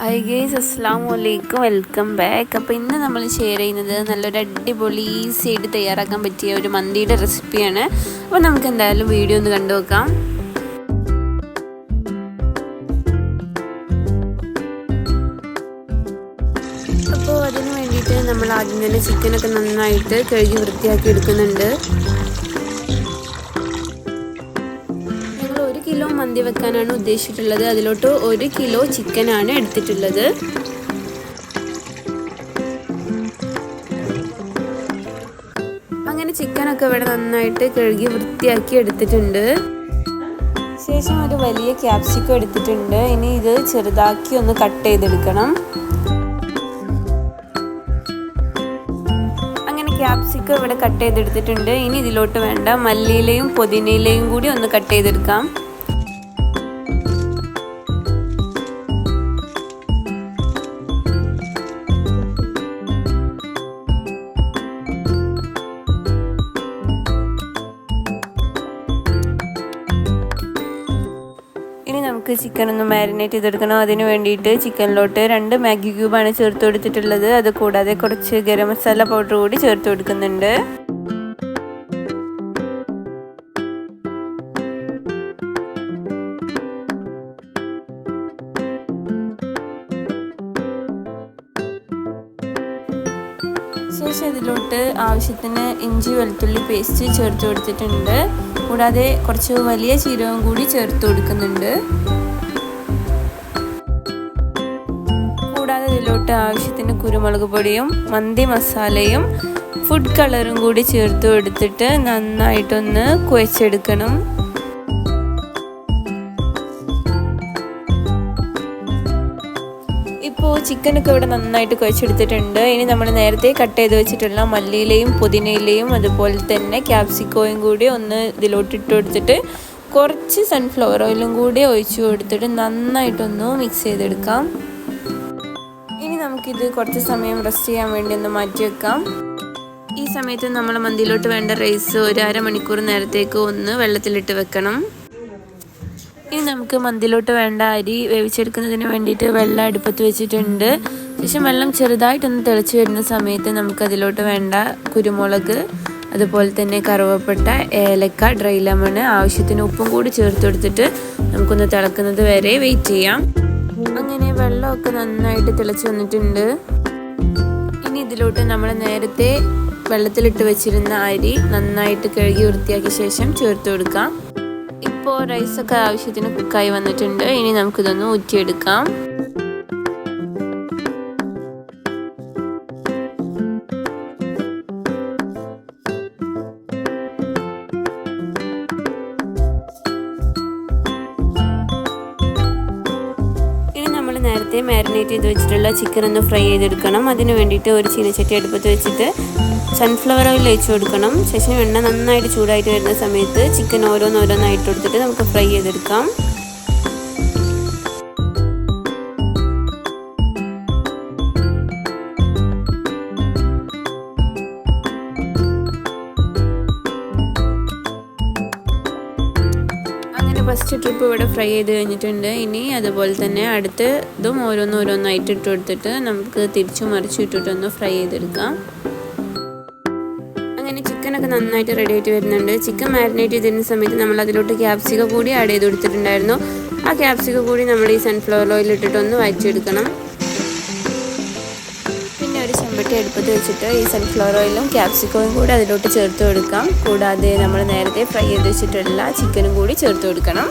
Hi guys അസ്സാം വലൈക്കും welcome back അപ്പോൾ ഇന്ന് നമ്മൾ ഷെയർ ചെയ്യുന്നത് നല്ലൊരു അടിപൊളി ഈസി ആയിട്ട് തയ്യാറാക്കാൻ പറ്റിയ ഒരു മന്തിയുടെ റെസിപ്പിയാണ് അപ്പോൾ നമുക്ക് എന്തായാലും വീഡിയോ ഒന്ന് കണ്ടു നോക്കാം. അപ്പോൾ അതിന് വേണ്ടിയിട്ട് നമ്മൾ ആദ്യം തന്നെ ചിക്കനൊക്കെ നന്നായിട്ട് കഴുകി വൃത്തിയാക്കി എടുക്കുന്നുണ്ട്. മന്തി വെക്കാനാണ് ഉദ്ദേശിച്ചിട്ടുള്ളത്. അതിലോട്ട് ഒരു കിലോ ചിക്കനാണ് എടുത്തിട്ടുള്ളത്. അങ്ങനെ ചിക്കനൊക്കെ ഇവിടെ നന്നായിട്ട് കഴുകി വൃത്തിയാക്കി എടുത്തിട്ടുണ്ട്. ശേഷം ഒരു വലിയ ക്യാപ്സിക്കം എടുത്തിട്ടുണ്ട്. ഇനി ഇത് ചെറുതാക്കി ഒന്ന് കട്ട് ചെയ്തെടുക്കണം. അങ്ങനെ ക്യാപ്സിക്കം ഇവിടെ കട്ട് ചെയ്തെടുത്തിട്ടുണ്ട്. ഇനി ഇതിലോട്ട് വേണ്ട മല്ലിയിലയും പുതിനയിലയും കൂടി ഒന്ന് കട്ട് ചെയ്തെടുക്കാം. നമുക്ക് ചിക്കൻ ഒന്ന് മാരിനേറ്റ് ചെയ്തെടുക്കണം. അതിന് വേണ്ടിയിട്ട് ചിക്കനിലോട്ട് രണ്ട് മാഗി ക്യൂബാണ് ചേർത്ത് കൊടുത്തിട്ടുള്ളത് അത് കൂടാതെ കുറച്ച് ഗരം മസാല പൗഡർ കൂടി ചേർത്ത് കൊടുക്കുന്നുണ്ട് ശേഷം ഇതിലോട്ട് ആവശ്യത്തിന് ഇഞ്ചി വെളുത്തുള്ളി പേസ്റ്റ് ചേർത്ത് കൊടുത്തിട്ടുണ്ട്. കൂടാതെ കുറച്ച് വലിയ ചീരവും കൂടി ചേർത്ത് കൊടുക്കുന്നുണ്ട്. കൂടാതെ ഇതിലോട്ട് ആവശ്യത്തിന് കുരുമുളക് പൊടിയും മന്തി മസാലയും ഫുഡ് കളറും കൂടി ചേർത്ത് കൊടുത്തിട്ട് നന്നായിട്ടൊന്ന് കുഴച്ചെടുക്കണം. ഇപ്പോൾ ചിക്കനൊക്കെ ഇവിടെ നന്നായിട്ട് കുഴച്ചെടുത്തിട്ടുണ്ട്. ഇനി നമ്മൾ നേരത്തെ കട്ട് ചെയ്ത് വെച്ചിട്ടുള്ള മല്ലിയിലയും പുതിനയിലയും അതുപോലെ തന്നെ ക്യാപ്സിക്കോയും കൂടി ഒന്ന് ഇതിലോട്ടിട്ട് കൊടുത്തിട്ട് കുറച്ച് സൺഫ്ലവർ ഓയിലും കൂടി ഒഴിച്ചു കൊടുത്തിട്ട് നന്നായിട്ടൊന്ന് മിക്സ് ചെയ്തെടുക്കാം. ഇനി നമുക്കിത് കുറച്ച് സമയം റെസ്റ്റ് ചെയ്യാൻ വേണ്ടി ഒന്ന് മാറ്റി വെക്കാം. ഈ സമയത്ത് നമ്മൾ മന്തിയിലോട്ട് വേണ്ട റൈസ് ഒരു അരമണിക്കൂർ നേരത്തേക്ക് ഒന്ന് വെള്ളത്തിലിട്ട് വെക്കണം. ഇനി നമുക്ക് മന്തിലോട്ട് വേണ്ട അരി വേവിച്ചെടുക്കുന്നതിന് വേണ്ടിയിട്ട് വെള്ളം അടുപ്പത്ത് വെച്ചിട്ടുണ്ട്. ശേഷം വെള്ളം ചെറുതായിട്ടൊന്ന് തിളച്ച് വരുന്ന സമയത്ത് നമുക്ക് അതിലോട്ട് വേണ്ട കുരുമുളക് അതുപോലെ തന്നെ കറുവപ്പട്ട ഏലക്ക ഡ്രൈ ലെമൺ ആവശ്യത്തിന് ഉപ്പും കൂടി ചേർത്ത് കൊടുത്തിട്ട് നമുക്കൊന്ന് തിളക്കുന്നത് വരെ വെയിറ്റ് ചെയ്യാം. അങ്ങനെ വെള്ളമൊക്കെ നന്നായിട്ട് തിളച്ച് വന്നിട്ടുണ്ട്. ഇനി ഇതിലോട്ട് നമ്മൾ നേരത്തെ വെള്ളത്തിലിട്ട് വെച്ചിരുന്ന അരി നന്നായിട്ട് കഴുകി വൃത്തിയാക്കിയ ശേഷം ചേർത്ത് കൊടുക്കാം. ഇപ്പോൾ റൈസൊക്കെ ആവശ്യത്തിന് കുക്കായി വന്നിട്ടുണ്ട്. ഇനി നമുക്കിതൊന്ന് ഊറ്റിയെടുക്കാം. നേരത്തെ മാരിനേറ്റ് ചെയ്ത് വെച്ചിട്ടുള്ള ചിക്കൻ ഒന്ന് ഫ്രൈ ചെയ്തെടുക്കണം. അതിന് വേണ്ടിയിട്ട് ഒരു ചീനച്ചട്ടി അടുപ്പത്ത് വെച്ചിട്ട് സൺഫ്ലവർ ഓയിൽ ഒഴിച്ച് കൊടുക്കണം. ശേഷം എണ്ണ നന്നായിട്ട് ചൂടായിട്ട് വരുന്ന സമയത്ത് ചിക്കൻ ഓരോന്നോരോന്നായിട്ട് കൊടുത്തിട്ട് നമുക്ക് ഫ്രൈ ചെയ്തെടുക്കാം. അങ്ങനെ ഫസ്റ്റ് ട്രിപ്പ് ഇവിടെ ഫ്രൈ ചെയ്ത് കഴിഞ്ഞിട്ടുണ്ട്. ഇനി അതുപോലെ തന്നെ അടുത്ത് ഇതും ഓരോന്നോരോന്നായിട്ട് ഇട്ട് കൊടുത്തിട്ട് നമുക്ക് തിരിച്ചു മറിച്ചു ഇട്ടിട്ടൊന്ന് ഫ്രൈ ചെയ്തെടുക്കാം. അങ്ങനെ ചിക്കനൊക്കെ നന്നായിട്ട് റെഡി ആയിട്ട് വരുന്നുണ്ട്. ചിക്കൻ മാരിനേറ്റ് ചെയ്തിരുന്ന സമയത്ത് നമ്മൾ അതിലോട്ട് ക്യാപ്സിക്ക കൂടി ആഡ് ചെയ്ത് കൊടുത്തിട്ടുണ്ടായിരുന്നു. ആ ക്യാപ്സിക്ക കൂടി നമ്മൾ ഈ സൺഫ്ലവർ ഓയിൽ ഇട്ടിട്ടൊന്ന് വഴറ്റിയെടുക്കണം. പിന്നെ എടുപ്പത്ത് വെച്ചിട്ട് ഈ സൺഫ്ലവർ ഓയിലും ക്യാപ്സിക്കവും കൂടി അതിലോട്ട് ചേർത്ത് കൊടുക്കാം. കൂടാതെ നമ്മൾ നേരത്തെ ഫ്രൈ ചെയ്ത് വെച്ചിട്ടുള്ള ചിക്കനും കൂടി ചേർത്ത് കൊടുക്കണം.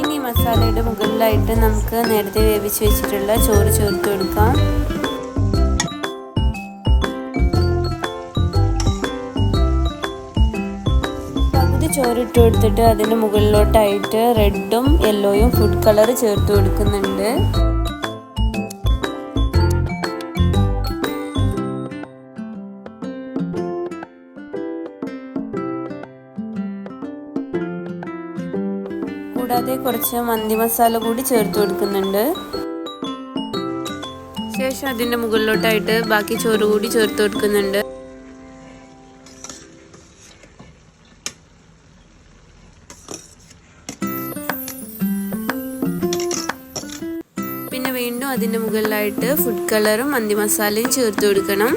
ഇനി മസാലയുടെ മുകളിലായിട്ട് നമുക്ക് നേരത്തെ വേവിച്ച് വെച്ചിട്ടുള്ള ചോറ് ചേർത്ത് കൊടുക്കാം. ചോറിട്ട് കൊടുത്തിട്ട് അതിന് മുകളിലോട്ടായിട്ട് റെഡും യെല്ലോയും ഫുഡ് കളർ ചേർത്ത് കൊടുക്കുന്നുണ്ട്. കൂടാതെ കുറച്ച് മന്തി മസാല കൂടി ചേർത്ത് കൊടുക്കുന്നുണ്ട്. ശേഷം അതിന്റെ മുകളിലോട്ടായിട്ട് ബാക്കി ചോറ് കൂടി ചേർത്ത് കൊടുക്കുന്നുണ്ട്. അതിന്റെ മുകളിലായിട്ട് ഫുഡ് കളറും മന്തി മസാലയും ചേർത്ത് കൊടുക്കണം.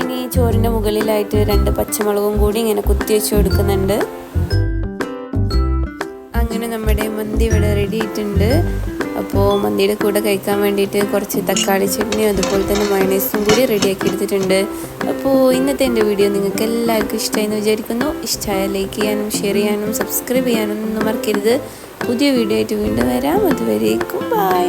ഇനി ചോറിന്റെ മുകളിലായിട്ട് രണ്ട് പച്ചമുളകും കൂടി ഇങ്ങനെ കുത്തി വെച്ച് കൊടുക്കുന്നുണ്ട്. അങ്ങനെ നമ്മുടെ മന്തി ഇവിടെ റെഡി ആയിട്ടുണ്ട്. അപ്പോൾ മന്തിയുടെ കൂടെ കഴിക്കാൻ വേണ്ടിയിട്ട് കുറച്ച് തക്കാളി ചട്നിയും അതുപോലെ തന്നെ മയണൈസും കൂടി റെഡിയാക്കി എടുത്തിട്ടുണ്ട്. അപ്പോൾ ഇന്നത്തെ എന്റെ വീഡിയോ നിങ്ങൾക്ക് എല്ലാവർക്കും ഇഷ്ടമായി എന്ന് വിചാരിക്കുന്നു. ഇഷ്ടമായ ലൈക്ക് ചെയ്യാനും ഷെയർ ചെയ്യാനും സബ്സ്ക്രൈബ് ചെയ്യാനും ഒന്നും മറക്കരുത്. പുതിയ വീഡിയോ ആയിട്ട് വീണ്ടും വരാം. അതുവരേക്കും ബൈ